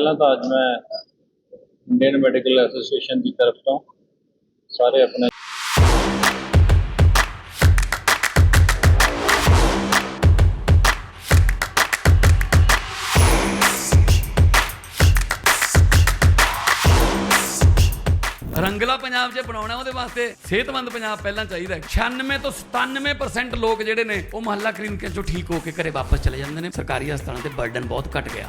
ਪਹਿਲਾਂ ਤਾਂ ਅੱਜ ਮੈਂ ਇੰਡੀਅਨ ਮੈਡੀਕਲ ਐਸੋਸੀਏਸ਼ਨ ਦੀ ਤਰਫ ਤੋਂ ਸਾਰੇ ਆਪਣੇ ਰੰਗਲਾ ਪੰਜਾਬ ਚ ਬਣਾਉਣਾ ਉਹਦੇ ਵਾਸਤੇ ਸਿਹਤਮੰਦ ਪੰਜਾਬ ਪਹਿਲਾਂ ਚਾਹੀਦਾ ਹੈ। 96 ਤੋਂ 97% ਲੋਕ ਜਿਹੜੇ ਨੇ ਉਹ ਮੁਹੱਲਾ ਕਲੀਨਿਕਾਂ ਚੋਂ ਠੀਕ ਹੋ ਕੇ ਘਰੇ ਵਾਪਸ ਚਲੇ ਜਾਂਦੇ ਨੇ। ਸਰਕਾਰੀ ਹਸਪਤਾਲਾਂ ਤੇ ਬਰਡਨ ਬਹੁਤ ਘਟ ਗਿਆ।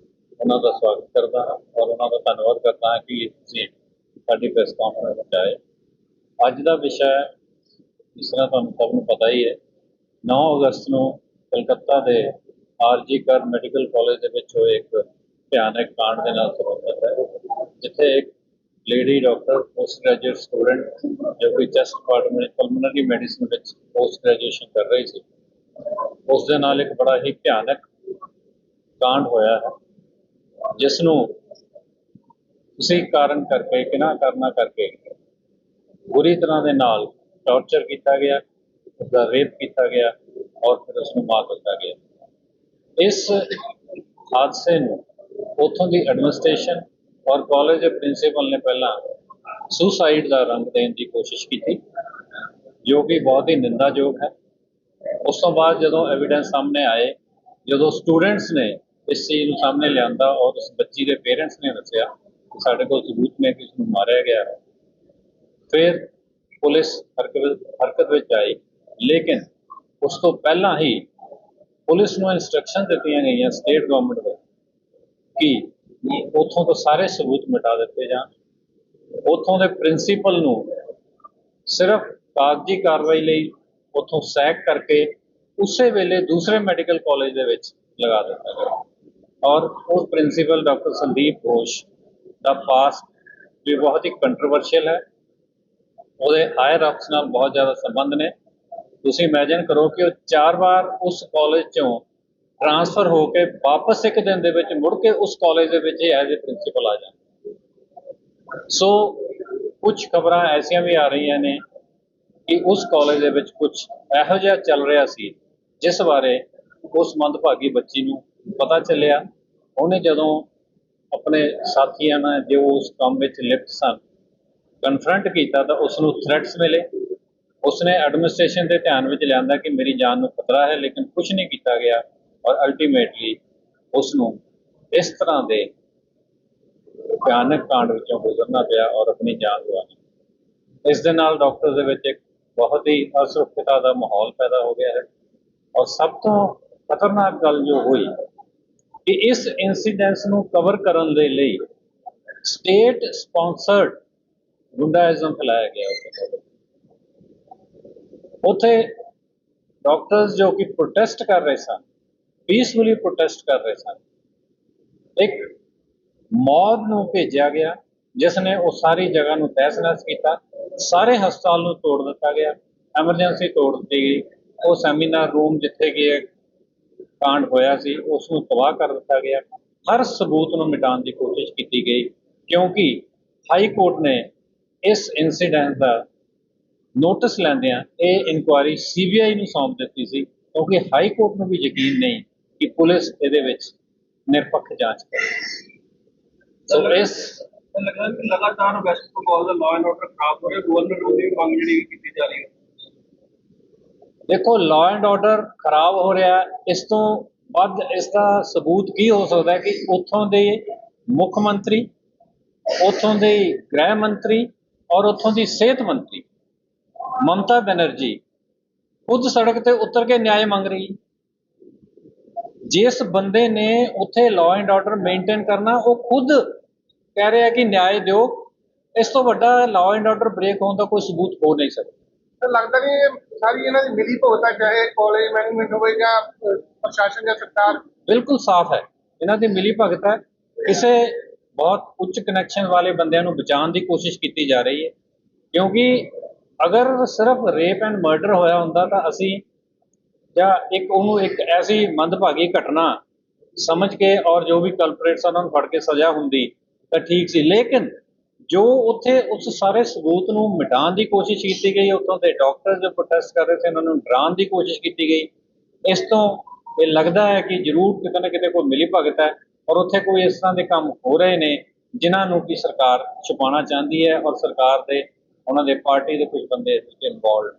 ਉਹਨਾਂ ਦਾ ਸਵਾਗਤ ਕਰਦਾ ਹਾਂ ਔਰ ਉਹਨਾਂ ਦਾ ਧੰਨਵਾਦ ਕਰਦਾ ਹਾਂ ਕਿ ਤੁਸੀਂ ਸਾਡੀ ਪ੍ਰੈਸ ਕਾਨਫਰੰਸ 'ਚ ਆਏ। ਅੱਜ ਦਾ ਵਿਸ਼ਾ ਜਿਸ ਤਰ੍ਹਾਂ ਤੁਹਾਨੂੰ ਸਭ ਨੂੰ ਪਤਾ ਹੀ ਹੈ 9 ਅਗਸਤ ਨੂੰ ਕਲਕੱਤਾ ਦੇ ਆਰਜੀ ਕਰ ਮੈਡੀਕਲ ਕਾਲਜ ਦੇ ਵਿੱਚ ਹੋਏ ਇੱਕ ਭਿਆਨਕ ਕਾਂਡ ਦੇ ਨਾਲ ਸੰਬੰਧਿਤ ਹੈ, ਜਿੱਥੇ ਇੱਕ lady doctor post graduate student ਜੋ ਕਿ ਚੈਸਟ ਡਿਪਾਰਟਮੈਂਟ ਪਲਮਨਰੀ ਮੈਡੀਸਿਨ ਵਿੱਚ ਪੋਸਟ ਗ੍ਰੈਜੂਏਸ਼ਨ ਕਰ ਰਹੀ ਸੀ, ਉਸ ਦੇ ਨਾਲ ਇੱਕ ਬੜਾ ਹੀ ਭਿਆਨਕ ਕਾਂਡ ਹੋਇਆ ਹੈ। ਜਿਸ ਨੂੰ ਕਿਸੇ ਕਾਰਨ ਕਰਕੇ, ਕਿਨਾ ਕਰਨਾ ਕਰਕੇ ਬੁਰੀ ਤਰ੍ਹਾਂ ਦੇ ਨਾਲ ਟੌਰਚਰ ਕੀਤਾ ਗਿਆ, ਉਸਦਾ ਰੇਪ ਕੀਤਾ ਗਿਆ ਔਰ ਫਿਰ ਉਸ ਨੂੰ ਮਾਰ ਦਿੱਤਾ ਗਿਆ। ਇਸ ਹਾਦਸੇ ਨੂੰ ਉੱਥੋਂ ਦੀ ਐਡਮਿਨਿਸਟ੍ਰੇਸ਼ਨ ਔਰ ਕਾਲਜ ਦੇ ਪ੍ਰਿੰਸੀਪਲ ਨੇ ਪਹਿਲਾਂ ਸੁਸਾਈਡ ਦਾ ਰੰਗ ਦੇਣ ਦੀ ਕੋਸ਼ਿਸ਼ ਕੀਤੀ, ਜੋ ਕਿ ਬਹੁਤ ਹੀ ਨਿੰਦਾਯੋਗ ਹੈ। ਉਸ ਤੋਂ ਬਾਅਦ ਜਦੋਂ ਐਵੀਡੈਂਸ ਸਾਹਮਣੇ ਆਏ, ਜਦੋਂ ਸਟੂਡੈਂਟਸ ਨੇ ਇਸ ਚੀਜ਼ ਨੂੰ ਸਾਹਮਣੇ ਲਿਆਂਦਾ ਔਰ ਉਸ ਬੱਚੀ ਦੇ ਪੇਰੈਂਟਸ ਨੇ ਦੱਸਿਆ ਕਿ ਸਾਡੇ ਕੋਲ ਸਬੂਤ ਨੇ ਕਿ ਉਸ ਨੂੰ ਮਾਰਿਆ ਗਿਆ ਹੈ। ਫਿਰ ਪੁਲਿਸ ਹਰਕਤ ਹਰਕਤ ਵਿੱਚ ਆਈ, ਲੇਕਿਨ ਉਸ ਤੋਂ ਪਹਿਲਾਂ ਹੀ ਪੁਲਿਸ ਨੂੰ ਇਨਸਟਰਕਸ਼ਨ ਦਿੱਤੀਆਂ ਗਈਆਂ ਸਟੇਟ ਗਵਰਨਮੈਂਟ ਵੱਲੋਂ ਕਿ ਉੱਥੋਂ ਤੋਂ ਸਾਰੇ ਸਬੂਤ ਮਿਟਾ ਦਿੱਤੇ ਜਾਣ। ਉੱਥੋਂ ਦੇ ਪ੍ਰਿੰਸੀਪਲ ਨੂੰ ਸਿਰਫ ਕਾਗਜ਼ੀ ਕਾਰਵਾਈ ਲਈ ਉੱਥੋਂ ਸੈਕ ਕਰਕੇ ਉਸੇ ਵੇਲੇ ਦੂਸਰੇ ਮੈਡੀਕਲ ਕਾਲਜ ਦੇ ਵਿੱਚ ਲਗਾ ਦਿੱਤਾ ਗਿਆ। ਔਰ ਉਸ ਪ੍ਰਿੰਸੀਪਲ ਡਾਕਟਰ ਸੰਦੀਪ ਘੋਸ਼ ਦਾ ਪਾਸ ਵੀ ਬਹੁਤ ਹੀ ਕੰਟਰੋਵਰਸ਼ੀਅਲ ਹੈ। ਉਹਦੇ ਹਾਇਰ ਅਪਸ ਨਾਲ ਬਹੁਤ ਜ਼ਿਆਦਾ ਸੰਬੰਧ ਨੇ। ਤੁਸੀਂ ਇਮੇਜਿਨ ਕਰੋ ਕਿ ਉਹ ਚਾਰ ਵਾਰ ਉਸ ਕਾਲਜ ਚੋਂ ਟ੍ਰਾਂਸਫਰ ਹੋ ਕੇ ਵਾਪਸ ਇੱਕ ਦਿਨ ਦੇ ਵਿੱਚ ਮੁੜ ਕੇ ਉਸ ਕਾਲਜ ਦੇ ਵਿੱਚ ਹੀ ਐਜ਼ ਅ ਪ੍ਰਿੰਸੀਪਲ ਆ ਜਾਂਦਾ ਸੋ ਕੁਝ ਖਬਰਾਂ ਐਸੀਆਂ ਵੀ ਆ ਰਹੀਆਂ ਨੇ ਕਿ ਉਸ ਕਾਲਜ ਦੇ ਵਿੱਚ ਕੁਝ ਇਹੋ ਜਿਹਾ ਚੱਲ ਰਿਹਾ ਸੀ, ਜਿਸ ਬਾਰੇ ਉਸ ਮੰਦਭਾਗੀ ਬੱਚੀ ਨੂੰ ਪਤਾ ਚੱਲਿਆ। ਉਹਨੇ ਜਦੋਂ ਆਪਣੇ ਸਾਥੀਆਂ ਨਾਲ ਜੋ ਉਸ ਕੰਮ ਵਿੱਚ ਲਿਪਤ ਸਨ ਕਨਫਰੰਟ ਕੀਤਾ ਤਾਂ ਉਸ ਨੂੰ ਥ੍ਰੈਟਸ ਮਿਲੇ। ਉਸਨੇ ਐਡਮਿਨਿਸਟ੍ਰੇਸ਼ਨ ਦੇ ਧਿਆਨ ਵਿੱਚ ਲਿਆਂਦਾ ਕਿ ਮੇਰੀ ਜਾਨ ਨੂੰ ਖਤਰਾ ਹੈ, ਲੇਕਿਨ ਕੁਝ ਨਹੀਂ ਕੀਤਾ ਗਿਆ ਔਰ ਅਲਟੀਮੇਟਲੀ ਉਸ ਨੂੰ ਇਸ ਤਰ੍ਹਾਂ ਦੇ ਭਿਆਨਕ ਕਾਂਡ ਵਿੱਚੋਂ ਗੁਜ਼ਰਨਾ ਪਿਆ ਔਰ ਆਪਣੀ ਜਾਨ ਗਵਾਈ ਇਸ ਦੇ ਨਾਲ ਡਾਕਟਰ ਦੇ ਵਿੱਚ ਇੱਕ ਬਹੁਤ ਹੀ ਅਸੁਰੱਖਿਅਤਾ ਦਾ ਮਾਹੌਲ ਪੈਦਾ ਹੋ ਗਿਆ ਹੈ। ਔਰ ਸਭ ਤੋਂ ਖਤਰਨਾਕ ਗੱਲ ਜੋ ਹੋਈ ਕਿ ਇਸ ਇਨਸੀਡੈਂਸ ਨੂੰ ਕਵਰ ਕਰਨ ਦੇ ਲਈ ਸਟੇਟ ਸਪਾਂਸਰਡ ਗੁੰਡਾਇਜ਼ਮ ਫੈਲਾਇਆ ਗਿਆ ਉੱਥੇ। ਉੱਥੇ ਡਾਕਟਰਸ ਜੋ ਕਿ ਪ੍ਰੋਟੈਸਟ ਕਰ ਰਹੇ ਸਨ ਪੀਸਫੁਲੀ ਪ੍ਰੋਟੈਸਟ ਕਰ ਰਹੇ ਸਨ, ਇੱਕ ਮੌਬ ਨੂੰ ਭੇਜਿਆ ਗਿਆ, ਜਿਸ ਨੇ ਉਹ ਸਾਰੀ ਜਗ੍ਹਾ ਨੂੰ ਤਹਿਸ-ਨਹਿਸ ਕੀਤਾ, ਸਾਰੇ ਹਸਪਤਾਲ ਨੂੰ ਤੋੜ ਦਿੱਤਾ ਗਿਆ ਐਮਰਜੈਂਸੀ ਤੋੜ ਦਿੱਤੀ ਗਈ, ਉਹ ਸੈਮੀਨਾਰ ਰੂਮ ਜਿੱਥੇ ਕਿ ਕਾਂਡ ਹੋਇਆ ਸੀ ਉਸ ਨੂੰ ਤਬਾਹ ਕਰ ਦਿੱਤਾ ਗਿਆ। ਹਰ ਸਬੂਤ ਨੂੰ ਮਿਟਾਉਣ ਦੀ ਕੋਸ਼ਿਸ਼ ਕੀਤੀ ਗਈ ਕਿਉਂਕਿ ਹਾਈ ਕੋਰਟ ਨੇ ਇਸ ਇਨਸੀਡੈਂਟ ਦਾ ਨੋਟਿਸ ਲੈਂਦਿਆਂ ਇਹ ਇਨਕੁਆਇਰੀ ਸੀਬੀਆਈ ਨੂੰ ਸੌਂਪ ਦਿੱਤੀ ਸੀ ਕਿਉਂਕਿ ਹਾਈ ਕੋਰਟ ਨੂੰ ਵੀ ਯਕੀਨ ਨਹੀਂ ਕਿ ਪੁਲਿਸ ਇਹਦੇ ਵਿੱਚ ਨਿਰਪੱਖ ਜਾਂਚ ਕਰੇ ਸੋ। ਇਸ ਲਗਾਤਾਰ ਵੈਸਟ ਬੰਗਾਲ ਦਾ ਲਾਅ ਐਂਡ ਆਰਡਰ ਖਰਾਬ ਹੋ ਰਿਹਾ ਗਵਰਨਰ ਨੂੰ ਮੰਗ ਜਿਹੜੀ ਕੀਤੀ ਜਾ ਰਹੀ ਹੈ। ਦੇਖੋ ਲਾਅ ਐਂਡ ਆਰਡਰ ਖਰਾਬ ਹੋ ਰਿਹਾ ਇਸ ਤੋਂ ਵੱਧ ਇਸ ਦਾ ਸਬੂਤ ਕੀ ਹੋ ਸਕਦਾ ਹੈ ਕਿ ਉੱਥੋਂ ਦੇ ਮੁੱਖ ਮੰਤਰੀ, ਉੱਥੋਂ ਦੇ ਗ੍ਰਹਿ ਮੰਤਰੀ ਔਰ ਉੱਥੋਂ ਦੀ ਸਿਹਤ ਮੰਤਰੀ ਮਮਤਾ ਬੈਨਰਜੀ ਖੁਦ ਸੜਕ ਤੇ ਉਤਰ ਕੇ ਨਿਆਂ ਮੰਗ ਰਹੀ ਜਿਸ ਬੰਦੇ ਨੇ ਉੱਥੇ ਲਾਅ ਐਂਡ ਆਰਡਰ ਮੇਨਟੇਨ ਕਰਨਾ, ਉਹ ਖੁਦ ਕਹਿ ਰਿਹਾ ਕਿ ਨਿਆਂ ਦਿਓ। ਇਸ ਤੋਂ ਵੱਡਾ ਲਾਅ ਐਂਡ ਆਰਡਰ ਬ੍ਰੇਕ ਹੋਣ ਦਾ ਕੋਈ ਸਬੂਤ ਹੋ ਨਹੀਂ ਸਕਦਾ। ਤਾਂ ਲੱਗਦਾ ਨਹੀਂ ਇਹ ਸਾਰੀ ਇਹਨਾਂ ਦੀ ਮਿਲੀ ਭੁਗਤ ਹੈ ਚਾਹੇ ਕਾਲਜ ਮੈਨੇਜਮੈਂਟ ਹੋਵੇ ਜਾਂ ਪ੍ਰਸ਼ਾਸਨ ਜਾਂ ਸਰਕਾਰ। ਬਿਲਕੁਲ ਸਾਫ਼ ਹੈ। ਇਹਨਾਂ ਦੀ ਮਿਲੀ ਭਗਤ ਹੈ। ਕਿਸੇ ਬਹੁਤ ਉੱਚ ਕਨੈਕਸ਼ਨ ਵਾਲੇ ਬੰਦਿਆਂ ਨੂੰ ਬਚਾਉਣ ਦੀ ਕੋਸ਼ਿਸ਼ ਕੀਤੀ ਜਾ ਰਹੀ ਹੈ। ਕਿਉਂਕਿ ਅਗਰ ਸਿਰਫ ਰੇਪ ਐਂਡ ਮਰਡਰ ਹੋਇਆ ਹੁੰਦਾ, ਤਾਂ ਅਸੀਂ ਜਾਂ ਇੱਕ ਉਹਨੂੰ ਇੱਕ ਐਸੀ ਮੰਦਭਾਗੀ ਘਟਨਾ ਸਮਝ ਕੇ ਔਰ ਜੋ ਵੀ ਕਲਪਰੇਟਸ ਉਹਨਾਂ ਨੂੰ ਫੜ ਕੇ ਸਜ਼ਾ ਹੁੰਦੀ, ਤਾਂ ਠੀਕ ਸੀ। ਲੇਕਿਨ ਜੋ ਉੱਥੇ ਉਸ ਸਾਰੇ ਸਬੂਤ ਨੂੰ ਮਿਟਾਉਣ ਦੀ ਕੋਸ਼ਿਸ਼ ਕੀਤੀ ਗਈ, ਉੱਥੋਂ ਦੇ ਡਾਕਟਰ ਜੋ ਪ੍ਰੋਟੈਸਟ ਕਰ ਰਹੇ ਸੀ, ਉਹਨਾਂ ਨੂੰ ਡਰਾਉਣ ਦੀ ਕੋਸ਼ਿਸ਼ ਕੀਤੀ ਗਈ। ਇਸ ਤੋਂ ਇਹ ਲੱਗਦਾ ਹੈ ਕਿ ਜ਼ਰੂਰ ਕਿਤੇ ਨਾ ਕਿਤੇ ਕੋਈ ਮਿਲੀ ਭਗਤ ਹੈ ਔਰ ਉੱਥੇ ਕੋਈ ਇਸ ਤਰ੍ਹਾਂ ਦੇ ਕੰਮ ਹੋ ਰਹੇ ਨੇ ਜਿਨ੍ਹਾਂ ਨੂੰ ਕਿ ਸਰਕਾਰ ਛੁਪਾਉਣਾ ਚਾਹੁੰਦੀ ਹੈ ਔਰ ਸਰਕਾਰ ਦੇ, ਉਹਨਾਂ ਦੇ ਪਾਰਟੀ ਦੇ ਕੁਝ ਬੰਦੇ ਇਸ ਵਿੱਚ ਇਨਵੋਲਡ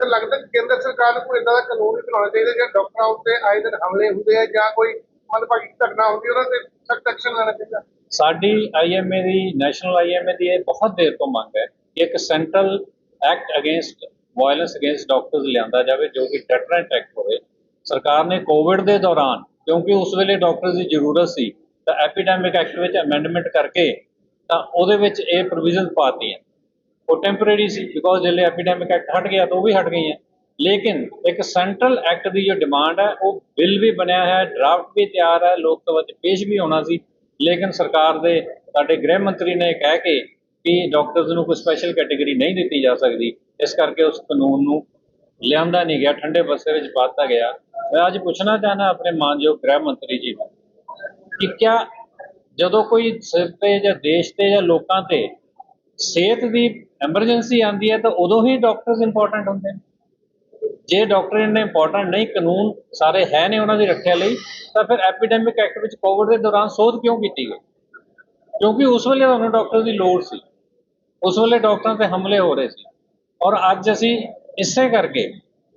ਤਾਂ ਲੱਗਦਾ ਕੇਂਦਰ ਸਰਕਾਰ ਨੂੰ ਕੋਈ ਇਦਾਂ ਦਾ ਕਾਨੂੰਨ ਹੀ ਬਣਾਉਣਾ ਚਾਹੀਦਾ, ਜਿਹੜਾ ਡਾਕਟਰਾਂ ਉੱਤੇ ਆਏ ਦਿਨ ਹਮਲੇ ਹੁੰਦੇ ਆ ਜਾਂ ਕੋਈ ਮੰਦਭਾਗੀ ਘਟਨਾ ਹੁੰਦੀ ਹੈ, ਉਹਨਾਂ ਤੇ ਸਖਤ ਐਕਸ਼ਨ ਲੈਣਾ ਚਾਹੀਦਾ। ਸਾਡੀ ਆਈਐਮਏ ਦੀ ਨੈਸ਼ਨਲ ਆਈਐਮਏ ਦੀ ਇਹ ਬਹੁਤ ਦੇਰ ਤੋਂ ਮੰਗ ਹੈ ਕਿ ਇੱਕ central act against violence against doctors ਲਿਆਂਦਾ ਜਾਵੇ ਜੋ ਕਿ ਡੈਟਰੈਂਟ ਐਕਟ ਹੋਵੇ। ਸਰਕਾਰ ਨੇ ਕੋਵਿਡ ਦੇ ਦੌਰਾਨ ਕਿਉਂਕਿ ਉਸ ਵੇਲੇ ਡਾਕਟਰਸ ਦੀ ਜ਼ਰੂਰਤ ਸੀ ਤਾਂ ਐਪੀਡੈਮਿਕ ਐਕਟ ਵਿੱਚ ਅਮੈਂਡਮੈਂਟ ਕਰਕੇ ਤਾਂ ਉਹਦੇ ਵਿੱਚ ਇਹ ਪ੍ਰੋਵੀਜ਼ਨ ਪਾਤੀਆਂ। ਉਹ ਟੈਂਪਰੇਰੀ ਸੀ ਬਿਕੋਜ਼ ਜਿਹੜੇ ਐਪੀਡੈਮਿਕ ਐਕਟ ਹਟ ਗਿਆ ਤਾਂ ਉਹ ਵੀ ਹਟ ਗਈਆਂ। ਲੇਕਿਨ ਇੱਕ ਸੈਂਟਰਲ ਐਕਟ ਦੀ ਜੋ ਡਿਮਾਂਡ ਹੈ, ਉਹ ਬਿੱਲ ਵੀ ਬਣਿਆ ਹੈ ਡਰਾਫਟ ਵੀ ਤਿਆਰ ਹੈ, ਲੋਕ ਸਭਾ 'ਚ ਪੇਸ਼ ਵੀ ਹੋਣਾ ਸੀ। ਲੇਕਿਨ ਸਰਕਾਰ ਦੇ ਸਾਡੇ ਗ੍ਰਹਿ ਮੰਤਰੀ ਨੇ ਕਹਿ ਕੇ ਕਿ ਡਾਕਟਰਸ ਨੂੰ ਕੋਈ ਸਪੈਸ਼ਲ ਕੈਟਾਗਰੀ ਨਹੀਂ ਦਿੱਤੀ ਜਾ ਸਕਦੀ। ਇਸ ਕਰਕੇ ਉਸ ਕਾਨੂੰਨ ਨੂੰ ਲਿਆਂਦਾ ਨਹੀਂ ਗਿਆ, ਠੰਡੇ ਬਸਤੇ ਵਿੱਚ ਪਾਤਾ ਗਿਆ। ਮੈਂ ਅੱਜ ਪੁੱਛਣਾ ਚਾਹਨਾ ਆਪਣੇ ਮਾਨਯੋਗ ਗ੍ਰਹਿ ਮੰਤਰੀ ਜੀ ਨੂੰ ਕਿ ਕਿਆ ਜਦੋਂ ਕੋਈ ਸਿਰ ਤੇ ਜਾਂ ਦੇਸ਼ ਤੇ ਜਾਂ ਲੋਕਾਂ ਤੇ ਸਿਹਤ ਦੀ ਐਮਰਜੈਂਸੀ ਆਉਂਦੀ ਹੈ, ਤਾਂ ਉਦੋਂ ਹੀ ਡਾਕਟਰਸ ਇੰਪੋਰਟੈਂਟ ਹੁੰਦੇ ਨੇ? ਜੇ ਡਾਕਟਰ ਇੰਨੇ ਇੰਪੋਰਟੈਂਟ ਨਹੀਂ, ਕਾਨੂੰਨ ਸਾਰੇ ਹੈ ਨੇ ਉਹਨਾਂ ਦੀ ਰੱਖਿਆ ਲਈ, ਤਾਂ ਫਿਰ ਐਪੀਡੈਮਿਕ ਐਕਟ ਵਿੱਚ ਕੋਵਿਡ ਦੇ ਦੌਰਾਨ ਸੋਧ ਕਿਉਂ ਕੀਤੀ ਗਈ? ਕਿਉਂਕਿ ਉਸ ਵੇਲੇ ਤੁਹਾਨੂੰ ਡਾਕਟਰ ਦੀ ਲੋੜ ਸੀ। ਉਸ ਵੇਲੇ ਡਾਕਟਰਾਂ ਤੇ ਹਮਲੇ ਹੋ ਰਹੇ ਸੀ। ਔਰ ਅੱਜ ਅਸੀਂ ਇਸੇ ਕਰਕੇ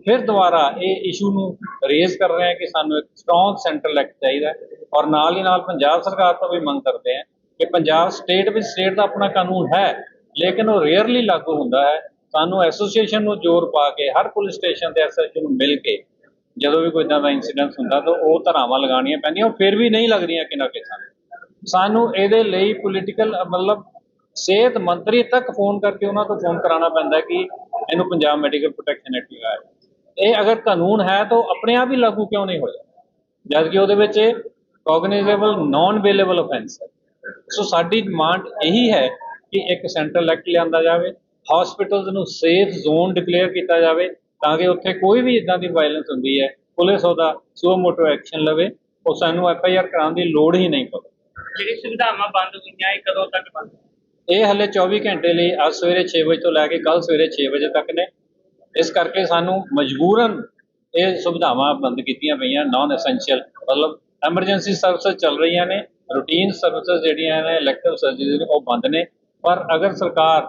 ਫਿਰ ਦੁਬਾਰਾ ਇਹ ਇਸ਼ੂ ਨੂੰ ਰੇਜ਼ ਕਰ ਰਹੇ ਹਾਂ ਕਿ ਸਾਨੂੰ ਇੱਕ ਸਟਰੋਂਗ ਸੈਂਟਰਲ ਐਕਟ ਚਾਹੀਦਾ ਔਰ ਨਾਲ ਹੀ ਨਾਲ ਪੰਜਾਬ ਸਰਕਾਰ ਤੋਂ ਵੀ ਮੰਗ ਕਰਦੇ ਹਾਂ ਕਿ ਪੰਜਾਬ ਸਟੇਟ ਵਿੱਚ ਸਟੇਟ ਦਾ ਆਪਣਾ ਕਾਨੂੰਨ ਹੈ, ਲੇਕਿਨ ਉਹ ਰੇਅਰਲੀ ਲਾਗੂ ਹੁੰਦਾ ਹੈ। ਸਾਨੂੰ ਐਸੋਸੀਏਸ਼ਨ ਨੂੰ ਜ਼ੋਰ ਪਾ ਕੇ, ਹਰ ਪੁਲਿਸ ਸਟੇਸ਼ਨ ਤੇ ਐਸਐਚਓ ਨੂੰ ਮਿਲ ਕੇ ਜਦੋਂ ਵੀ ਕੋਈ ਇਦਾਂ ਦਾ ਇਨਸੀਡੈਂਟ ਹੁੰਦਾ ਤਾਂ ਉਹ ਧਰਾਵਾਂ ਲਗਾਉਣੀਆਂ ਪੈਂਦੀਆਂ, ਉਹ ਫਿਰ ਵੀ ਨਹੀਂ ਲੱਗਦੀਆਂ ਕਿੰਨਾ ਕਿ ਸਾਨੂੰ ਸਾਨੂੰ ਇਹਦੇ ਲਈ ਪੋਲੀਟੀਕਲ ਮਤਲਬ ਸਿਹਤ ਮੰਤਰੀ ਤੱਕ ਫੋਨ ਕਰਕੇ ਉਹਨਾਂ ਤੋਂ ਫੋਨ ਕਰਾਉਣਾ ਪੈਂਦਾ ਕਿ ਇਹਨੂੰ ਪੰਜਾਬ ਮੈਡੀਕਲ ਪ੍ਰੋਟੈਕਸ਼ਨ ਐਕਟ ਲਗਾਇਆ। ਇਹ ਅਗਰ ਕਾਨੂੰਨ ਹੈ ਤਾਂ ਉਹ ਆਪਣੇ ਆਪ ਹੀ ਲਾਗੂ ਕਿਉਂ ਨਹੀਂ ਹੋਇਆ? ਜਦ ਕਿ ਉਹਦੇ ਵਿੱਚ ਕੋਗਨੀਜ਼ੇਬਲ ਨਾਨ ਅਵੇਲੇਬਲ ਆਫੈਂਸ ਹੈ। ਸੋ ਸਾਡੀ ਡਿਮਾਂਡ ਇਹੀ ਹੈ ਕਿ ਇੱਕ ਸੈਂਟਰਲ ਐਕਟ ਲਿਆਂਦਾ ਜਾਵੇ ਹਸਪੀਟਲਸ ਨੂੰ ਸੇਫ ਜ਼ੋਨ ਡਿਕਲੇਅਰ ਕੀਤਾ ਜਾਵੇ ਤਾਂ ਕਿ ਉੱਥੇ ਕੋਈ ਵੀ ਇਦਾਂ ਦੀ ਵਾਇਲੈਂਸ ਹੁੰਦੀ ਹੈ ਪੁਲਿਸ ਉਹਦਾ ਸੂਓ ਮੋਟੋ ਐਕਸ਼ਨ ਲਵੇ ਉਹ ਸਾਨੂੰ ਐਫ ਆਈ ਆਰ ਕਰਾਉਣ ਦੀ ਲੋੜ ਹੀ ਨਹੀਂ ਪਵੇ। ਜਿਹੜੀ ਸੁਵਿਧਾਵਾਂ ਬੰਦ ਹੋਈਆਂ ਇਹ ਕਦੋਂ ਤੱਕ ਬੰਦ? ਇਹ ਹਲੇ 24 ਘੰਟੇ ਲਈ ਅੱਜ ਸਵੇਰੇ 6 ਵਜੇ ਤੋਂ ਲੈ ਕੇ ਕੱਲ ਸਵੇਰੇ 6 ਵਜੇ ਤੱਕ ਨੇ। ਇਸ ਕਰਕੇ ਸਾਨੂੰ ਮਜਬੂਰਨ ਇਹ ਸੁਵਿਧਾਵਾਂ ਬੰਦ ਕੀਤੀਆਂ ਪਈਆਂ ਨਾਨ ਐਸੈਂਸ਼ੀਅਲ ਮਤਲਬ ਐਮਰਜੈਂਸੀ ਸਰਵਿਸਿਜ਼ ਚੱਲ ਰਹੀਆਂ ਨੇ ਰੂਟੀਨ ਸਰਵਿਸਿਜ਼ ਜਿਹੜੀਆਂ ਨੇ ਇਲੈਕਟਿਵ ਸਰਜਰੀਜ਼ ਨੇ ਉਹ ਬੰਦ ਨੇ। ਪਰ ਅਗਰ ਸਰਕਾਰ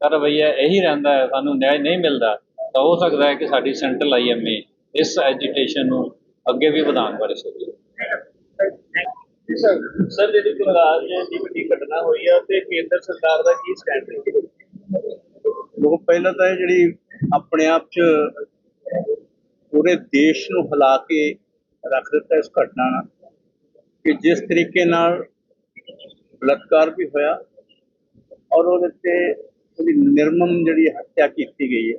ਦਾ ਰਵੱਈਆ ਇਹੀ ਰਹਿੰਦਾ ਹੈ ਸਾਨੂੰ ਨਿਆਂ ਨਹੀਂ ਮਿਲਦਾ। ਤਾਂ ਹੋ ਸਕਦਾ ਹੈ ਕਿ ਸਾਡੀ ਸੈਂਟਰਲ ਆਈਐਮਏ ਇਸ ਐਜੀਟੇਸ਼ਨ ਨੂੰ ਅੱਗੇ ਵੀ ਵਧਾਉਣ ਬਾਰੇ ਸੋਚੇ। ਸਰ ਜਿਹੜੀ ਗੁਜਰਾਤ ਦੀ ਵੱਡੀ ਘਟਨਾ ਹੋਈ ਆ ਤੇ ਕੇਂਦਰ ਸਰਕਾਰ ਦਾ ਕੀ ਸਟੈਂਡ ਹੈ? ਲੋਕ ਪਹਿਲਾਂ ਤਾਂ ਇਹ ਜਿਹੜੀ ਆਪਣੇ ਆਪ 'ਚ ਪੂਰੇ ਦੇਸ਼ ਨੂੰ ਹਿਲਾ ਕੇ ਰੱਖ ਦਿੱਤਾ ਇਸ ਘਟਨਾ ਨਾਲ ਕਿ ਜਿਸ ਤਰੀਕੇ ਨਾਲ ਬਲਾਤਕਾਰ ਵੀ ਹੋਇਆ ਔਰ ਉਹਦੇ ਤੇ ਉਹਦੀ ਨਿਰਮਮ ਜਿਹੜੀ ਹੱਤਿਆ ਕੀਤੀ ਗਈ ਹੈ,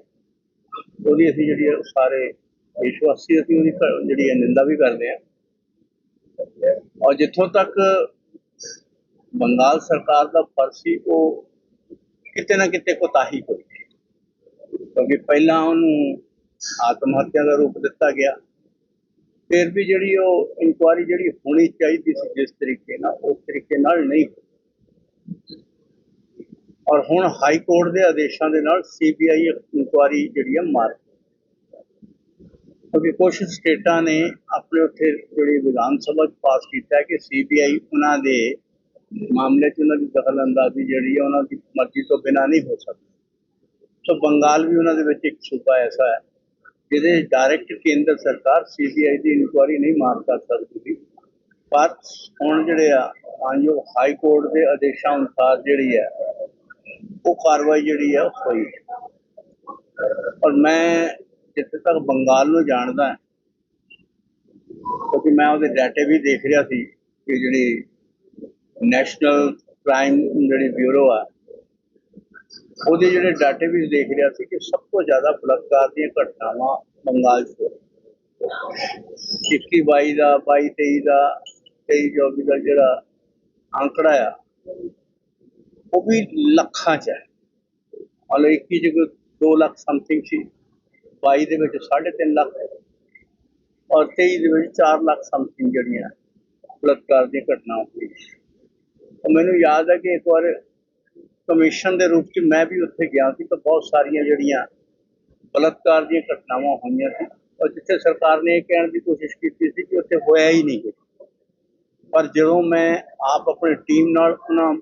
ਉਹਦੀ ਅਸੀਂ ਜਿਹੜੀ ਸਾਰੇ ਦੇਸ਼ ਅਸੀਂ ਉਹਦੀ ਜਿਹੜੀ ਨਿੰਦਾ ਵੀ ਕਰਦੇ ਹਾਂ। ਔਰ ਜਿੱਥੋਂ ਤੱਕ ਬੰਗਾਲ ਸਰਕਾਰ ਦਾ ਫਰਜ਼ ਉਹ ਕਿਤੇ ਨਾ ਕਿਤੇ ਕੋਤਾਹੀ ਹੋਈ। ਕਿਉਂਕਿ ਪਹਿਲਾਂ ਉਹਨੂੰ ਆਤਮ ਹੱਤਿਆ ਦਾ ਰੂਪ ਦਿੱਤਾ ਗਿਆ। ਫਿਰ ਵੀ ਜਿਹੜੀ ਉਹ ਇਨਕੁਆਰੀ ਜਿਹੜੀ ਹੋਣੀ ਚਾਹੀਦੀ ਸੀ, ਜਿਸ ਤਰੀਕੇ ਨਾਲ, ਉਸ ਤਰੀਕੇ ਨਾਲ ਨਹੀਂ ਹੋਈ। ਔਰ ਹੁਣ ਹਾਈ ਕੋਰਟ ਦੇ ਆਦੇਸ਼ਾਂ ਦੇ ਨਾਲ ਸੀਬੀਆਈ ਇਨਕੁਆਰੀ ਜਿਹੜੀ ਹੈ ਮਾਰ ਕਿਉਂਕਿ ਕੁਝ ਸਟੇਟਾਂ ਨੇ ਆਪਣੇ ਉੱਥੇ ਜਿਹੜੀ ਵਿਧਾਨ ਸਭਾ 'ਚ ਪਾਸ ਕੀਤਾ ਹੈ ਕਿ ਸੀਬੀਆਈ ਉਹਨਾਂ ਦੇ ਮਾਮਲੇ 'ਚ ਉਹਨਾਂ ਦੀ ਦਖਲ ਅੰਦਾਜ਼ੀ ਜਿਹੜੀ ਹੈ ਉਹਨਾਂ ਦੀ ਮਰਜ਼ੀ ਤੋਂ ਬਿਨਾਂ ਨਹੀਂ ਹੋ ਸਕਦੀ। ਸੋ ਬੰਗਾਲ ਵੀ ਉਹਨਾਂ ਦੇ ਵਿੱਚ ਇੱਕ ਸੂਬਾ ਐਸਾ ਹੈ, ਜਿਹਦੇ ਡਾਇਰੈਕਟ ਕੇਂਦਰ ਸਰਕਾਰ ਸੀਬੀਆਈ ਦੀ ਇਨਕੁਆਇਰੀ ਨਹੀਂ ਮਾਰ ਕਰ ਸਕਦੀ ਪਰ ਹੁਣ ਜਿਹੜੇ ਆ ਮਾਨਯੋਗ ਹਾਈ ਕੋਰਟ ਦੇ ਆਦੇਸ਼ਾਂ ਅਨੁਸਾਰ ਜਿਹੜੀ ਹੈ ਉਹ ਕਾਰਵਾਈ ਜਿਹੜੀ ਆ ਹੋਈ ਹੈ। ਮੈਂ ਜਿੱਥੇ ਤੱਕ ਬੰਗਾਲ ਨੂੰ ਜਾਣਦਾ ਕਿਉਂਕਿ ਮੈਂ ਉਹਦੇ ਡਾਟੇ ਵੀ ਦੇਖ ਰਿਹਾ ਸੀ ਕਿ ਜਿਹੜੀ ਨੈਸ਼ਨਲ ਕ੍ਰਾਈਮ ਜਿਹੜੀ ਬਿਊਰੋ ਆ, ਉਹਦੇ ਜਿਹੜੇ ਡਾਟੇ ਵੀ ਦੇਖ ਰਿਹਾ ਸੀ ਕਿ ਸਭ ਤੋਂ ਜ਼ਿਆਦਾ ਬਲਾਤਕਾਰ ਦੀਆਂ ਘਟਨਾਵਾਂ ਬੰਗਾਲ 'ਚ ਹੋ ਰਹੀਆਂ। 21 22 ਦਾ 22 23 ਦਾ 23 24 ਦਾ ਜਿਹੜਾ ਅੰਕੜਾ ਆ ਉਹ ਵੀ ਲੱਖਾਂ 'ਚ ਹੈ। ਮਤਲਬ 21 ਚ 2 ਲੱਖ ਸਮਥਿੰਗ ਸੀ। 22 ਦੇ ਵਿੱਚ 3.5 ਲੱਖ ਔਰ 23 ਦੇ ਵਿੱਚ 4 ਲੱਖ ਸਮਥਿੰਗ ਜਿਹੜੀਆਂ ਬਲਾਤਕਾਰ ਦੀਆਂ ਘਟਨਾਵਾਂ ਹੋਈਆਂ। ਮੈਨੂੰ ਯਾਦ ਹੈ ਕਿ ਇੱਕ ਵਾਰ ਕਮਿਸ਼ਨ ਦੇ ਰੂਪ 'ਚ ਮੈਂ ਵੀ ਉੱਥੇ ਗਿਆ ਸੀ ਤਾਂ ਬਹੁਤ ਸਾਰੀਆਂ ਜਿਹੜੀਆਂ ਬਲਾਤਕਾਰ ਦੀਆਂ ਘਟਨਾਵਾਂ ਹੋਈਆਂ ਸੀ। ਔਰ ਜਿੱਥੇ ਸਰਕਾਰ ਨੇ ਇਹ ਕਹਿਣ ਦੀ ਕੋਸ਼ਿਸ਼ ਕੀਤੀ ਸੀ ਕਿ ਉੱਥੇ ਹੋਇਆ ਹੀ ਨਹੀਂ ਕੁਛ। ਪਰ ਜਦੋਂ ਮੈਂ ਆਪ ਆਪਣੀ ਟੀਮ ਨਾਲ ਉਹਨਾਂ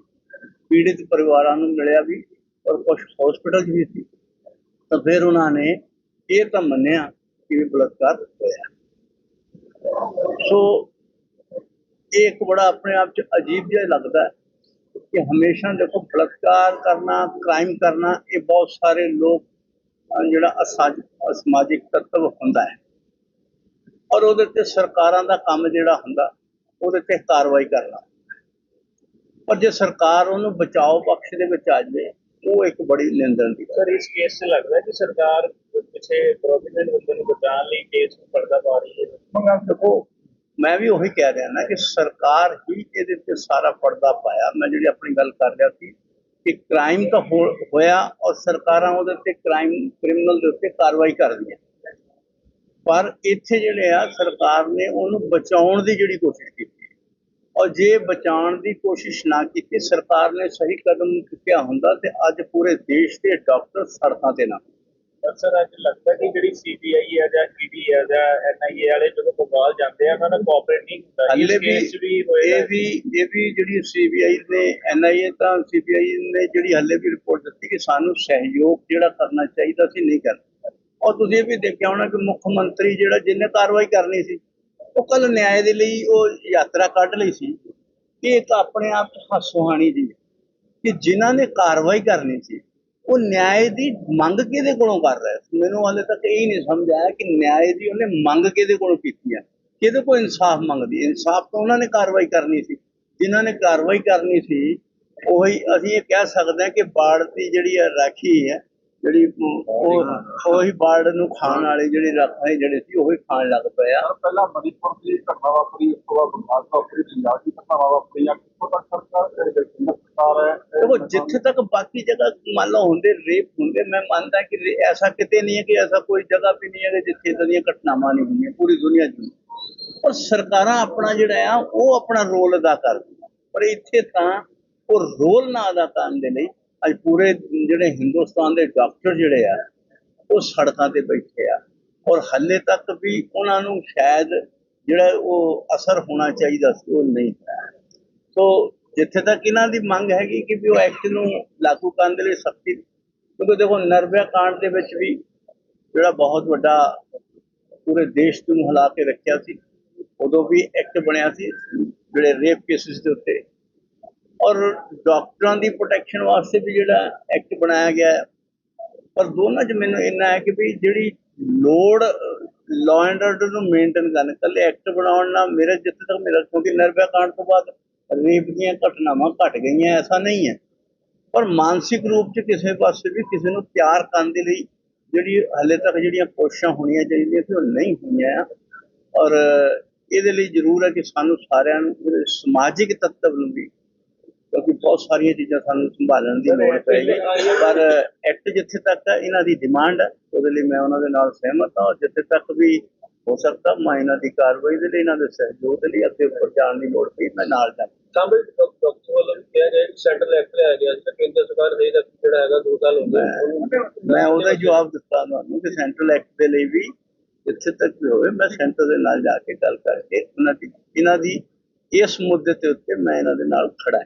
ਪੀੜਿਤ ਪਰਿਵਾਰਾਂ ਨੂੰ ਮਿਲਿਆ ਵੀ ਔਰ ਕੁਝ ਹਸਪੀਟਲ ਵੀ ਸੀ। ਤਾਂ ਫਿਰ ਉਹਨਾਂ ਨੇ ਇਹ ਤਾਂ ਮੰਨਿਆ ਕਿ ਵੀ ਬਲਾਤਕਾਰ ਹੋਇਆ। ਸੋ ਇਹ ਇੱਕ ਬੜਾ ਆਪਣੇ ਆਪ 'ਚ ਅਜੀਬ ਜਿਹਾ ਲੱਗਦਾ ਹੈ ਕਿ ਹਮੇਸ਼ਾ ਦੇਖੋ ਬਲਾਤਕਾਰ ਕਰਨਾ ਕ੍ਰਾਈਮ ਕਰਨਾ, ਇਹ ਬਹੁਤ ਸਾਰੇ ਲੋਕ ਜਿਹੜਾ ਅਸਾਜ- ਅਸਮਾਜਿਕ ਤੱਤਵ ਹੁੰਦਾ ਹੈ। ਔਰ ਉਹਦੇ ਤੇ ਸਰਕਾਰਾਂ ਦਾ ਕੰਮ ਜਿਹੜਾ ਹੁੰਦਾ, ਉਹਦੇ ਤੇ ਕਾਰਵਾਈ ਕਰਨਾ। ਪਰ ਜੇ ਸਰਕਾਰ ਉਹਨੂੰ ਬਚਾਓ ਪਕਸ਼ ਦੇ ਵਿੱਚ ਆ ਜਾਵੇ ਉਹ ਇੱਕ ਬੜੀ ਨਿੰਦਣ ਦੀ ਸਰ ਇਸ ਕੇਸ 'ਚ ਲੱਗਦਾ ਕਿ ਸਰਕਾਰ ਪਿੱਛੇ ਪ੍ਰੋਮਿਨੈਂਟ ਬੰਦੇ ਨੂੰ ਬਚਾਉਣ ਲਈ ਕੇਸ ਨੂੰ ਪਰਦਾ ਪਾ ਰਹੀ ਹੈ? ਹੈ। ਦੇਖੋ ਮੈਂ ਵੀ ਉਹੀ ਕਹਿ ਰਿਹਾ ਨਾ ਕਿ ਸਰਕਾਰ ਹੀ ਇਹਦੇ ਤੇ ਸਾਰਾ ਪਰਦਾ ਪਾਇਆ। ਮੈਂ ਜਿਹੜੀ ਆਪਣੀ ਗੱਲ ਕਰ ਰਿਹਾ ਸੀ ਕਿ ਕ੍ਰਾਈਮ ਤਾਂ ਹੋਇਆ ਔਰ ਸਰਕਾਰਾਂ ਉਹਦੇ ਤੇ ਕ੍ਰਾਈਮ ਕ੍ਰਿਮੀਨਲ ਦੇ ਉੱਤੇ ਕਾਰਵਾਈ ਕਰਦੀਆਂ। ਪਰ ਇੱਥੇ ਜਿਹੜੇ ਆ ਸਰਕਾਰ ਨੇ ਉਹਨੂੰ ਬਚਾਉਣ ਦੀ ਜਿਹੜੀ ਕੋਸ਼ਿਸ਼ ਕੀਤੀ। ਔਰ ਜੇ ਬਚਾਉਣ ਦੀ ਕੋਸ਼ਿਸ਼ ਨਾ ਕੀਤੀ ਸਰਕਾਰ ਨੇ ਸਹੀ ਕਦਮ ਚੁੱਕਿਆ ਹੁੰਦਾ ਤੇ ਅੱਜ ਪੂਰੇ ਦੇਸ਼ ਦੇ ਡਾਕਟਰ ਸੜਕਾਂ ਤੇ ਨਾ। ਸਰ ਅੱਜ ਲੱਗਦਾ ਕਿ ਜਿਹੜੀ ਸੀਬੀਆਈ ਹੈ ਜਾਂ ਈਡੀ ਹੈ ਜਾਂ ਐਨਆਈਏ ਵਾਲੇ ਜਦੋਂ ਬੰਗਾਲ ਜਾਂਦੇ ਆ ਉਹਨਾਂ ਦਾ ਕੋਆਪਰੇਟ ਨਹੀਂ ਹੁੰਦਾ। ਵੀ ਕੇਸ ਵੀ ਹੋਏਗਾ ਇਹ ਵੀ ਇਹ ਵੀ ਜਿਹੜੀ ਸੀਬੀਆਈ ਨੇ ਐਨਆਈਏ ਤਾਂ ਸੀਬੀਆਈ ਨੇ ਜਿਹੜੀ ਹੱਲੇ ਵੀ ਰਿਪੋਰਟ ਦਿੱਤੀ ਕਿ ਸਾਨੂੰ ਸਹਿਯੋਗ ਜਿਹੜਾ ਕਰਨਾ ਚਾਹੀਦਾ ਸੀ ਨਹੀਂ ਕਰਨਾ। ਔਰ ਤੁਸੀਂ ਇਹ ਵੀ ਦੇਖਿਆ ਹੋਣਾ ਕਿ ਮੁੱਖ ਮੰਤਰੀ ਜਿਹੜਾ ਜਿਹਨੇ ਕਾਰਵਾਈ ਕਰਨੀ ਸੀ ਉਹ ਕੱਲ ਨਿਆਂ ਦੇ ਲਈ ਉਹ ਯਾਤਰਾ ਕੱਢ ਲਈ ਸੀ ਕਿ ਇੱਕ ਆਪਣੇ ਆਪ 'ਚ ਜੀ ਕਿ ਜਿਨ੍ਹਾਂ ਨੇ ਕਾਰਵਾਈ ਕਰਨੀ ਸੀ, ਉਹ ਨਿਆਂ ਦੀ ਮੰਗ ਕਿਹਦੇ ਕੋਲੋਂ ਕਰ ਰਿਹਾ ਮੈਨੂੰ ਹਾਲੇ ਤੱਕ ਇਹ ਨਹੀਂ ਸਮਝ ਆਇਆ ਕਿ ਨਿਆਂ ਦੀ ਉਹਨੇ ਮੰਗ ਕਿਹਦੇ ਕੋਲੋਂ ਕੀਤੀ ਹੈ। ਕਿਹਦੇ ਕੋਲ ਇਨਸਾਫ ਮੰਗਦੀ ਇਨਸਾਫ ਤਾਂ ਉਹਨਾਂ ਨੇ ਕਾਰਵਾਈ ਕਰਨੀ ਸੀ। ਜਿਨ੍ਹਾਂ ਨੇ ਕਾਰਵਾਈ ਕਰਨੀ ਸੀ, ਉਹੀ ਅਸੀਂ ਇਹ ਕਹਿ ਸਕਦੇ ਹਾਂ ਕਿ ਬਾੜ ਦੀ ਜਿਹੜੀ ਹੈ ਰਾਖੀ ਹੈ ਜਿਹੜੀ ਉਹ ਉਹੀ ਬਾੜ ਨੂੰ ਖਾਣ ਵਾਲੇ ਜਿਹੜੇ ਰਾਖੇ ਜਿਹੜੇ ਸੀ ਉਹੀ ਖਾਣ ਲੱਗ ਪਏ ਆ ਪਹਿਲਾਂ ਮਨੀਪੁਰ ਦੀ ਘਟਨਾ ਵਾਪਰੀ ਉਸ ਤੋਂ ਬਾਅਦ ਬੰਗਾਲ ਤੋਂ ਵਾਪਰੀ ਪੰਜਾਬ ਦੀ ਘਟਨਾ ਵਾਪਰੀ ਆ ਕਿੱਥੋਂ ਤੱਕ ਸਰਕਾਰ ਹੈ ਦੇਖੋ ਜਿੱਥੇ ਤੱਕ ਬਾਕੀ ਜਗ੍ਹਾ ਮੰਨ ਲਓ ਹੁੰਦੇ ਰੇਪ ਹੁੰਦੇ ਮੈਂ ਮੰਨਦਾ ਕਿ ਐਸਾ ਕਿਤੇ ਨਹੀਂ ਹੈ ਕਿ ਐਸਾ ਕੋਈ ਜਗ੍ਹਾ ਵੀ ਨਹੀਂ ਹੈ ਜਿੱਥੇ ਇਦਾਂ ਦੀਆਂ ਘਟਨਾਵਾਂ ਨਹੀਂ ਹੁੰਦੀਆਂ ਪੂਰੀ ਦੁਨੀਆ 'ਚ। ਪਰ ਸਰਕਾਰਾਂ ਆਪਣਾ ਜਿਹੜਾ ਆ ਉਹ ਆਪਣਾ ਰੋਲ ਅਦਾ ਕਰਦੀਆਂ ਪਰ ਇੱਥੇ ਤਾਂ ਉਹ ਰੋਲ ਨਾ ਅਦਾ ਕਰਨ ਦੇ ਲਈ ਅੱਜ ਪੂਰੇ ਜਿਹੜੇ ਹਿੰਦੁਸਤਾਨ ਦੇ ਡਾਕਟਰ ਜਿਹੜੇ ਆ, ਉਹ ਸੜਕਾਂ ਤੇ ਬੈਠੇ ਆ। ਔਰ ਹੱਲੇ ਤੱਕ ਵੀ ਉਹਨਾਂ ਨੂੰ ਸ਼ਾਇਦ ਜਿਹੜਾ ਉਹ ਅਸਰ ਹੋਣਾ ਚਾਹੀਦਾ ਸੀ, ਉਹ ਨਹੀਂ ਹੋਇਆ। ਸੋ ਜਿੱਥੇ ਤੱਕ ਇਹਨਾਂ ਦੀ ਮੰਗ ਹੈਗੀ ਕਿ ਵੀ ਉਹ ਐਕਟ ਨੂੰ ਲਾਗੂ ਕਰਨ ਦੇ ਲਈ ਸਖਤੀ, ਕਿਉਂਕਿ ਦੇਖੋ ਨਰਬਿਆ ਕਾਂਡ ਦੇ ਵਿੱਚ ਵੀ ਜਿਹੜਾ ਬਹੁਤ ਵੱਡਾ ਪੂਰੇ ਦੇਸ਼ ਨੂੰ ਹਿਲਾ ਕੇ ਰੱਖਿਆ ਸੀ, ਉਦੋਂ ਵੀ ਐਕਟ ਬਣਿਆ ਸੀ, ਜਿਹੜੇ ਰੇਪ ਕੇਸਿਸ ਦੇ ਉੱਤੇ। ਔਰ ਡਾਕਟਰਾਂ ਦੀ ਪ੍ਰੋਟੈਕਸ਼ਨ ਵਾਸਤੇ ਵੀ ਜਿਹੜਾ ਐਕਟ ਬਣਾਇਆ ਗਿਆ ਹੈ। ਪਰ ਦੋਨਾਂ 'ਚ ਮੈਨੂੰ ਇੰਨਾ ਹੈ ਕਿ ਵੀ ਜਿਹੜੀ ਲੋੜ ਲਾਅ ਐਂਡ ਆਰਡਰ ਨੂੰ ਮੇਨਟੇਨ ਕਰਨ ਕੱਲੇ ਐਕਟ ਬਣਾਉਣ ਨਾਲ ਮੇਰੇ ਜਿੱਥੇ ਤੱਕ ਮੇਰਾ ਕਿਉਂਕਿ ਨਿਰਭੈ ਕਾਂਡ ਤੋਂ ਬਾਅਦ ਰੇਪ ਦੀਆਂ ਘਟਨਾਵਾਂ ਘਟ ਗਈਆਂ, ਐਸਾ ਨਹੀਂ ਹੈ। ਪਰ ਮਾਨਸਿਕ ਰੂਪ 'ਚ ਕਿਸੇ ਪਾਸੇ ਵੀ ਕਿਸੇ ਨੂੰ ਪਿਆਰ ਕਰਨ ਦੇ ਲਈ ਜਿਹੜੀ ਹਲੇ ਤੱਕ ਜਿਹੜੀਆਂ ਕੋਸ਼ਿਸ਼ਾਂ ਹੋਣੀਆਂ ਚਾਹੀਦੀਆਂ ਸੀ, ਉਹ ਨਹੀਂ ਹੋਈਆਂ। ਔਰ ਇਹਦੇ ਲਈ ਜ਼ਰੂਰ ਹੈ ਕਿ ਸਾਨੂੰ ਸਾਰਿਆਂ ਨੂੰ ਸਮਾਜਿਕ ਤੱਤਵ ਨੂੰ ਵੀ ਕਿਉਂਕਿ ਬਹੁਤ ਸਾਰੀਆਂ ਚੀਜ਼ਾਂ ਸਾਨੂੰ ਸੰਭਾਲਣ ਦੀ ਲੋੜ ਪਏਗੀ ਪਰ ਐਕਟ ਜਿੱਥੇ ਤੱਕ ਇਹਨਾਂ ਦੀ ਡਿਮਾਂਡ ਹੈ ਉਹਦੇ ਲਈ ਮੈਂ ਉਹਨਾਂ ਦੇ ਨਾਲ ਸਹਿਮਤ ਹਾਂ। ਜਿੱਥੇ ਤੱਕ ਵੀ ਹੋ ਸਕਦਾ ਮੈਂ ਇਹਨਾਂ ਦੀ ਕਾਰਵਾਈ ਦੇ ਲਈ ਇਹਨਾਂ ਦੇ ਸਹਿਯੋਗ ਦੇ ਲਈ ਅੱਗੇ ਉੱਪਰ ਜਾਣ ਦੀ ਲੋੜ ਪਈ ਮੈਂ ਨਾਲ ਜਾਵਾਂ। ਸਾਹਮਣੇ ਡਾਕਟਰ ਵੱਲੋਂ ਵੀ ਕਿਹਾ ਗਿਆ ਕਿ ਸੈਂਟਰਲ ਐਕਟ ਲਿਆ ਗਿਆ। ਜਿਹੜਾ ਕੇਂਦਰ ਸਰਕਾਰ ਦੇ ਦਾ ਜਿਹੜਾ ਹੈਗਾ ਦੋ ਸਾਲ ਹੋ ਗਏ ਮੈਂ ਉਹਦਾ ਜਵਾਬ ਦਿੱਤਾ ਤੁਹਾਨੂੰ ਕਿ ਸੈਂਟਰਲ ਐਕਟ ਦੇ ਲਈ ਵੀ ਜਿੱਥੇ ਤੱਕ ਵੀ ਹੋਵੇ ਮੈਂ ਸੈਂਟਰ ਦੇ ਨਾਲ ਜਾ ਕੇ ਗੱਲ ਕਰਕੇ ਉਹਨਾਂ ਦੀ ਇਹਨਾਂ ਦੀ ਇਸ ਮੁੱਦੇ ਤੇ ਉੱਤੇ ਮੈਂ ਇਹਨਾਂ ਦੇ ਨਾਲ ਖੜਾ ਹਾਂ।